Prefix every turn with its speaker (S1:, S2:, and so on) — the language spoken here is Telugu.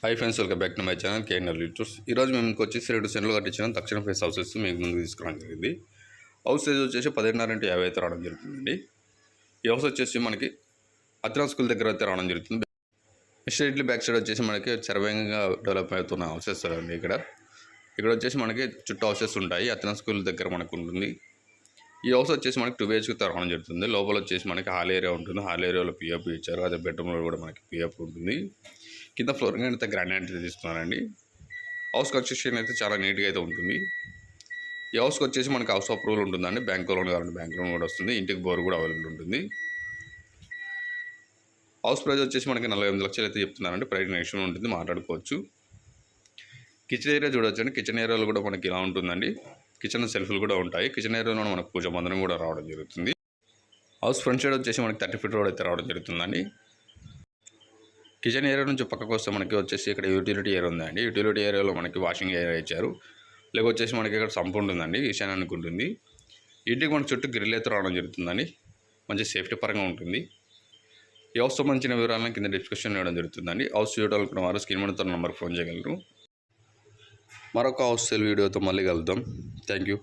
S1: Hi friends welcome back to my channel KNR liters ఈరోజు మేము మీకు వచ్చేసి రెండు సెంట్లు కట్టించిన. తక్షణ ఫేస్ హౌసెస్ మీకు ముందు తీసుకురావడం జరిగింది. హౌస్ సైజ్ వచ్చేసి పదిహేనున్నర ఇంటూ యాభై అయితే రావడం జరుగుతుందండి. ఈ హౌస్ వచ్చేసి మనకి అత్రా స్కూల్ దగ్గర అయితే రావడం జరుగుతుంది. స్ట్రీట్లీ బ్యాక్ సైడ్ వచ్చేసి మనకి చరవేగంగా డెవలప్ అవుతున్న హౌసెస్ అండి ఇక్కడ. ఇక్కడ వచ్చేసి మనకి చుట్టూ హౌసెస్ ఉంటాయి. అత్రా స్కూల్ దగ్గర మనకు ఉంటుంది. ఈ హౌస్ వచ్చేసి మనకి టూ బిహెచ్కి రావడం జరుగుతుంది. లోపల వచ్చేసి మనకి హాల్ ఏరియా ఉంటుంది. హాల్ ఏరియాలో పిఎఫ్ ఇచ్చారు. అదే బెడ్రూమ్లో కూడా మనకి పిఎఫ్ ఉంటుంది. కింద ఫ్లోరింగ్ అయితే గ్రానైట్ తీస్తున్నారండి. హౌస్ కన్స్ట్రక్షన్ అయితే చాలా నీట్గా అయితే ఉంటుంది. ఈ హౌస్కి వచ్చేసి మనకి హౌస్ అప్రూవల్ ఉంటుందండి. బ్యాంక్ లోన్ కావాలంటే బ్యాంక్ లోన్ కూడా వస్తుంది. ఇంటికి బోర్ కూడా అవైలబుల్ ఉంటుంది. హౌస్ ప్రైస్ వచ్చేసి మనకి నలభై ఎనిమిది లక్షలు అయితే చెప్తున్నారండి. ప్రైస్ నెక్స్ట్ ఉంటుంది. మాట్లాడుకోవచ్చు. కిచెన్ ఏరియా చూడొచ్చండి. కిచెన్ ఏరియాలో కూడా మనకి ఇలా ఉంటుందండి. కిచెన్ సెల్ఫ్లు కూడా ఉంటాయి. కిచెన్ ఏరియాలో మనకు పూజ మందిరం కూడా రావడం జరుగుతుంది. హౌస్ ఫ్రంట్ సైడ్ వచ్చేసి మనకి థర్టీ ఫీట్ రోడ్ అయితే రావడం జరుగుతుందండి. కిచెన్ ఏరియా నుంచి పక్కకు వస్తే మనకి వచ్చేసి ఇక్కడ యూటిలిటీ ఏరియా ఉందండి. యూటిలిటీ ఏరియాలో మనకి వాషింగ్ ఏరియా ఇచ్చారు. లేక వచ్చేసి మనకి ఇక్కడ సంపు ఉంటుందండి ఈశాన్ అనుకుంటుంది. ఇంటికి మనకి చుట్టూ గ్రిల్ అయితే రావడం జరుగుతుందండి. మంచి సేఫ్టీ పరంగా ఉంటుంది. ఈ హౌస్ సంబంధించిన వివరాలను కింద డిస్క్రిప్షన్ ఇవ్వడం జరుగుతుందండి. హౌస్ చూడాలనుకున్న వారు స్క్రీన్ మీద నెంబర్ ఫోన్ చేయగలరు. మరొక హౌస్ సేల్ వీడియోతో మళ్ళీ కలుద్దాం. Thank you